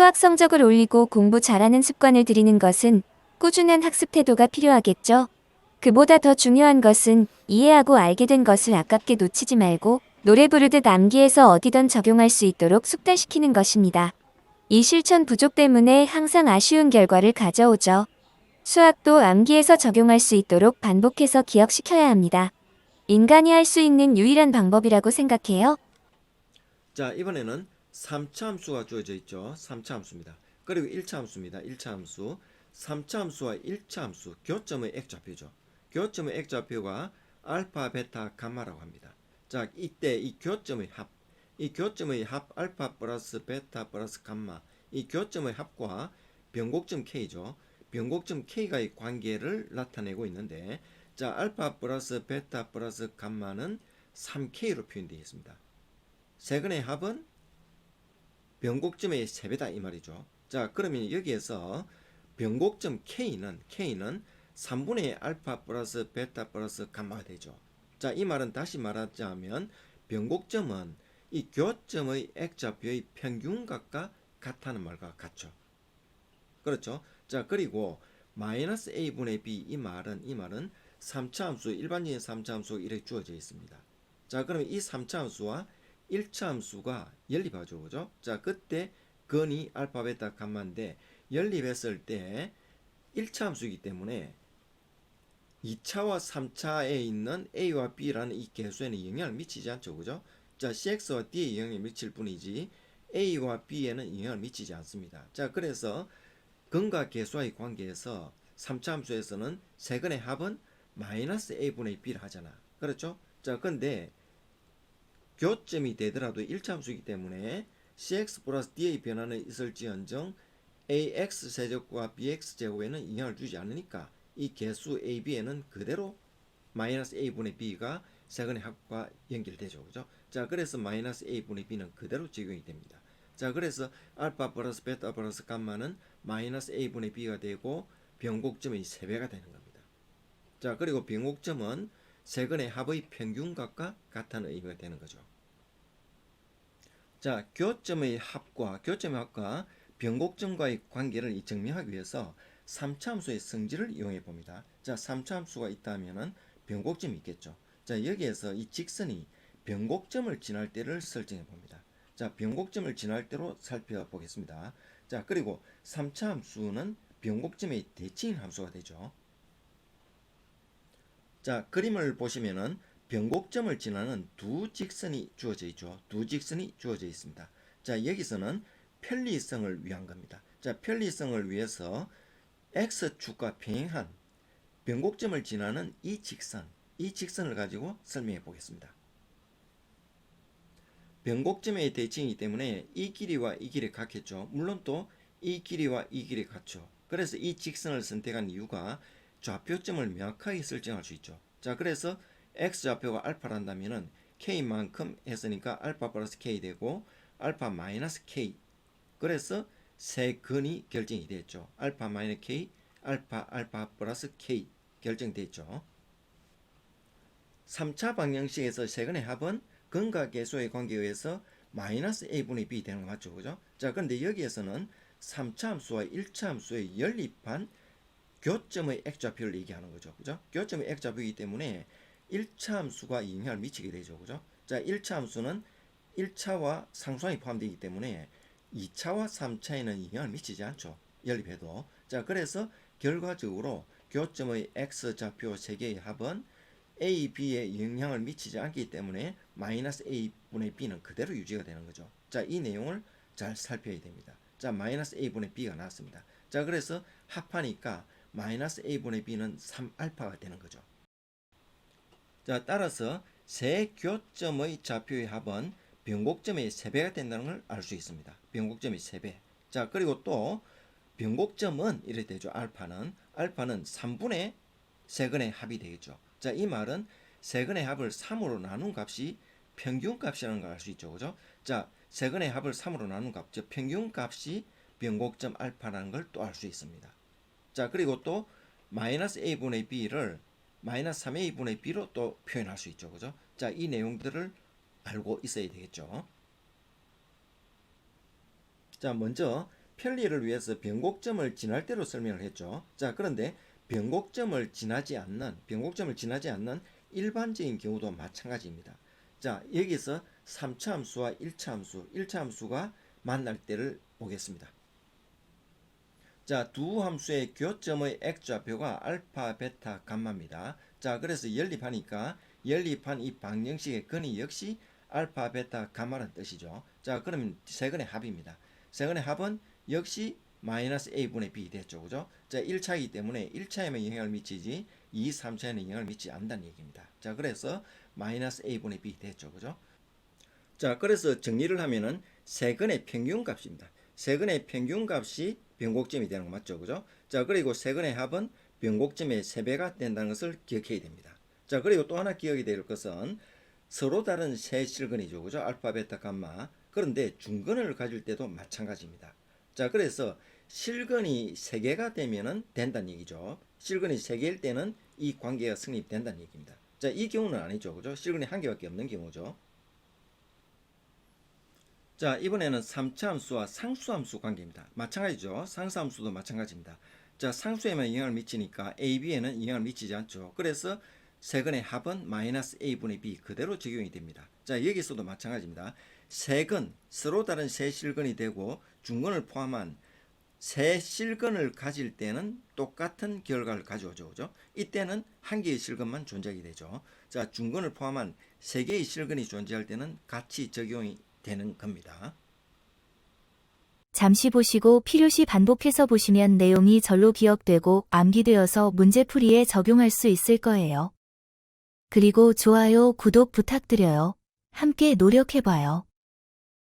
수학 성적을 올리고 공부 잘하는 습관을 들이는 것은 꾸준한 학습 태도가 필요하겠죠. 그보다 더 중요한 것은 이해하고 알게 된 것을 아깝게 놓치지 말고 노래 부르듯 암기해서 어디든 적용할 수 있도록 숙달시키는 것입니다. 이 실천 부족 때문에 항상 아쉬운 결과를 가져오죠. 수학도 암기해서 적용할 수 있도록 반복해서 기억시켜야 합니다. 인간이 할 수 있는 유일한 방법이라고 생각해요. 자, 이번에는 3차 함수가 주어져 있죠. 3차 함수입니다. 그리고 1차 함수입니다. 1차 함수. 3차 함수와 1차 함수 교점의 액좌표죠. 교점의 액좌표가 알파, 베타, 감마라고 합니다. 자, 이때 이 교점의 합, 이 교점의 합 알파 플러스 베타 플러스 감마, 이 교점의 합과 변곡점 K죠. 변곡점 K가의 관계를 나타내고 있는데 자, 알파 플러스 베타 플러스 감마는 3K로 표현되어 있습니다. 세근의 합은 변곡점의 3배다 이 말이죠. 자, 그러면 여기에서 변곡점 K는 K는 3분의 알파 플러스 베타 플러스 감마가 되죠. 자, 이 말은 다시 말하자면 변곡점은 이 교점의 액좌표의 평균값과 같다는 말과 같죠. 그렇죠? 자, 그리고 마이너스 a분의 b 이 말은 이 말은 3차 함수 일반적인 3차 함수 이렇게 주어져 있습니다. 자, 그러면 이 3차 함수와 1차 함수가 연립하죠. 그죠? 자, 그때 근이 알파 베타 감마인데 연립했을 때 1차 함수이기 때문에 2차와 3차에 있는 a와 b라는 이 개수에는 영향을 미치지 않죠. 그죠? 자, cx와 d에 영향을 미칠 뿐이지 a와 b에는 영향을 미치지 않습니다. 자, 그래서 근과 개수와의 관계에서 3차 함수에서는 세근의 합은 마이너스 a분의 b를 하잖아. 그렇죠? 자, 근데 교점이 되더라도 1차 함수이기 때문에 cx 플러스 d의 변화는 있을지언정 ax 세제곱과 bx 제곱에는 영향을 주지 않으니까 이 개수 ab에는 그대로 마이너스 a분의 b가 세근의 합과 연결되죠. 그죠? 자, 그래서 마이너스 a분의 b는 그대로 적용이 됩니다. 자, 그래서 알파 플러스 베타 플러스 감마는 마이너스 a분의 b가 되고 변곡점의 3배가 되는 겁니다. 자, 그리고 변곡점은 세근의 합의 평균값과 같다는 의미가 되는 거죠. 자, 교점의 합과 교점의 합과 변곡점과의 관계를 이 증명하기 위해서 3차 함수의 성질을 이용해 봅니다. 자, 3차 함수가 있다면은 변곡점이 있겠죠. 자, 여기에서 이 직선이 변곡점을 지날 때를 설정해 봅니다. 자, 변곡점을 지날 때로 살펴보겠습니다. 자, 그리고 3차 함수는 변곡점의 대칭 함수가 되죠. 자, 그림을 보시면은 변곡점을 지나는 두 직선이 주어져 있죠. 두 직선이 주어져 있습니다. 자, 여기서는 편리성을 위한 겁니다. 자, 편리성을 위해서 x축과 평행한 변곡점을 지나는 이 직선, 이 직선을 가지고 설명해 보겠습니다. 변곡점의 대칭이기 때문에 이 길이와 이 길이 같겠죠. 물론 또 이 길이와 이 길이 같죠. 그래서 이 직선을 선택한 이유가 좌표점을 명확하게 설정할 수 있죠. 자, 그래서 x 좌표가 알파란다면은 k만큼 했으니까 알파 플러스 k 되고 알파 마이너스 k. 그래서 세 근이 결정이 됐죠. 알파 마이너스 k, 알파 알파 플러스 k 결정됐죠. 3차 방정식에서 세 근의 합은 근과 개수의 관계에 의해서 마이너스 a분의 b 되는 거 맞죠? 그죠? 자, 그런데 여기에서는 3차 함수와 1차 함수의 연립한 교점의 액좌표를 얘기하는 거죠. 그죠? 교점의 액좌표이기 때문에 1차 함수가 영향을 미치게 되죠. 그죠? 자, 1차 함수는 1차와 상수항이 포함되기 때문에 2차와 3차에는 영향을 미치지 않죠. 연립해도. 자, 그래서 결과적으로 교점의 x 좌표 세 개의 합은 a, b에 영향을 미치지 않기 때문에 마이너스 a분의 b는 그대로 유지가 되는 거죠. 자, 이 내용을 잘 살펴야 됩니다. 자, 마이너스 a분의 b가 나왔습니다. 자, 그래서 합하니까 마이너스 a분의 b는 3알파가 되는 거죠. 자, 따라서 세 교점의 좌표의 합은 변곡점의 3배가 된다는 걸 알 수 있습니다. 변곡점의 3배. 자, 그리고 또 변곡점은 이렇게 되죠. 알파는 알파는 3분의 세근의 합이 되겠죠. 자, 이 말은 세근의 합을 3으로 나눈 값이 평균 값이라는 걸 알 수 있죠. 그죠? 자, 세근의 합을 3으로 나눈 값, 즉 평균 값이 변곡점 알파라는 걸 또 알 수 있습니다. 자, 그리고 또 마이너스 a분의 b를 마이너스 3a분의 b로 또 표현할 수 있죠. 그죠? 자, 이 내용들을 알고 있어야 되겠죠. 자, 먼저 편리를 위해서 변곡점을 지날 대로 설명을 했죠. 자, 그런데 변곡점을 지나지 않는 변곡점을 지나지 않는 일반적인 경우도 마찬가지입니다. 자, 여기서 3차 함수와 1차 함수, 1차 함수가 만날 때를 보겠습니다. 자, 두 함수의 교점의 액좌표가 알파, 베타, 감마입니다. 자, 그래서 연립하니까 연립한 이 방정식의 근이 역시 알파, 베타, 감마라는 뜻이죠. 자, 그러면 세 근의 합입니다. 세 근의 합은 역시 마이너스 a분의 b 됐죠. 그죠? 자, 1차이기 때문에 1차에만 영향을 미치지 2, 3차에는 영향을 미치지 않는다는 얘기입니다. 자, 그래서 마이너스 a분의 b 됐죠. 그죠? 자, 그래서 정리를 하면은 세근의 평균 값입니다. 세근의 평균 값이 변곡점이 되는 거 맞죠? 그죠? 자, 그리고 세근의 합은 변곡점의 3배가 된다는 것을 기억해야 됩니다. 자, 그리고 또 하나 기억이 될 것은 서로 다른 세 실근이죠. 그죠? 알파, 베타, 감마. 그런데 중근을 가질 때도 마찬가지입니다. 자, 그래서 실근이 3개가 되면은 된다는 얘기죠. 실근이 3개일 때는 이 관계가 성립된다는 얘기입니다. 자, 이 경우는 아니죠. 그죠? 실근이 한 개밖에 없는 경우죠. 자, 이번에는 3차 함수와 상수 함수 관계입니다. 마찬가지죠. 상수 함수도 마찬가지입니다. 자, 상수에만 영향을 미치니까 a, b에는 영향을 미치지 않죠. 그래서 세근의 합은 마이너스 a분의 b 그대로 적용이 됩니다. 자, 여기서도 마찬가지입니다. 세근, 서로 다른 세 실근이 되고 중근을 포함한 세 실근을 가질 때는 똑같은 결과를 가져오죠. 그죠? 이때는 한 개의 실근만 존재하게 되죠. 자, 중근을 포함한 세 개의 실근이 존재할 때는 같이 적용이 되는 겁니다. 잠시 보시고 필요시 반복해서 보시면 내용이 절로 기억되고 암기되어서 문제풀이에 적용할 수 있을 거예요. 그리고 좋아요, 구독 부탁드려요. 함께 노력해봐요.